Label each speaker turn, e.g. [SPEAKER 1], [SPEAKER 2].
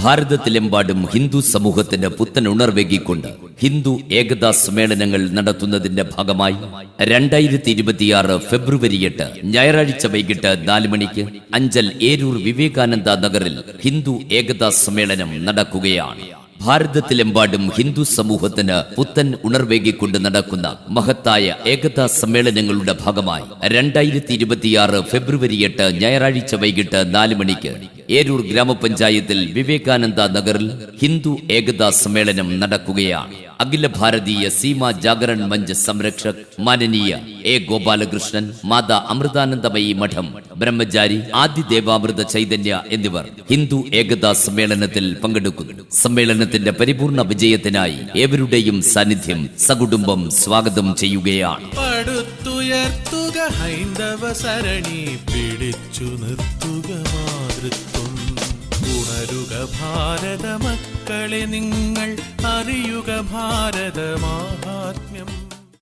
[SPEAKER 1] ഭാരതത്തിലെമ്പാടും ഹിന്ദു സമൂഹത്തിന്റെ പുത്തൻ ഉണർവേകിക്കൊണ്ട് ഹിന്ദു ഏകതാ സമ്മേളനങ്ങൾ നടത്തുന്നതിന്റെ ഭാഗമായി രണ്ടായിരത്തി ഇരുപത്തിയാറ് ഫെബ്രുവരി എട്ട് ഞായറാഴ്ച വൈകിട്ട് നാല് മണിക്ക് അഞ്ചൽ ഏരൂർ വിവേകാനന്ദ നഗറിൽ ഹിന്ദു ഏകതാ സമ്മേളനം നടക്കുകയാണ്. ഭാരതത്തിലെമ്പാടും ഹിന്ദു സമൂഹത്തിന് പുത്തൻ ഉണർവേകിക്കൊണ്ട് നടക്കുന്ന മഹത്തായ ഏകതാ സമ്മേളനങ്ങളുടെ ഭാഗമായി രണ്ടായിരത്തി ഇരുപത്തിയാറ് ഫെബ്രുവരി എട്ട് ഞായറാഴ്ച വൈകിട്ട് നാല് മണിക്ക് ഏരൂർ ഗ്രാമപഞ്ചായത്തിൽ വിവേകാനന്ദ നഗറിൽ ഹിന്ദു ഏകതാ സമ്മേളനം നടക്കുകയാണ്. അഖില ഭാരതീയ സീമ ജാഗരൺ മഞ്ച് സംരക്ഷക് മാനനീയ എ ഗോപാലകൃഷ്ണൻ മാതാ അമൃതാനന്ദമയി മഠം ബ്രഹ്മചാരി ആദി ദേവാമൃത ചൈതന്യ എന്നിവർ ഹിന്ദു ഏകതാ സമ്മേളനത്തിൽ പങ്കെടുക്കുന്നു. സമ്മേളനത്തിന്റെ പരിപൂർണ വിജയത്തിനായി ഏവരുടെയും സാന്നിധ്യം സകുടുംബം സ്വാഗതം ചെയ്യുകയാണ്.
[SPEAKER 2] ഹൈന്ദവ സരണി പിടിച്ചു നിർത്തുക മാതൃത്വം. ഉണരുക ഭാരത മക്കളെ നിങ്ങൾ അറിയുക ഭാരത മാഹാത്മ്യം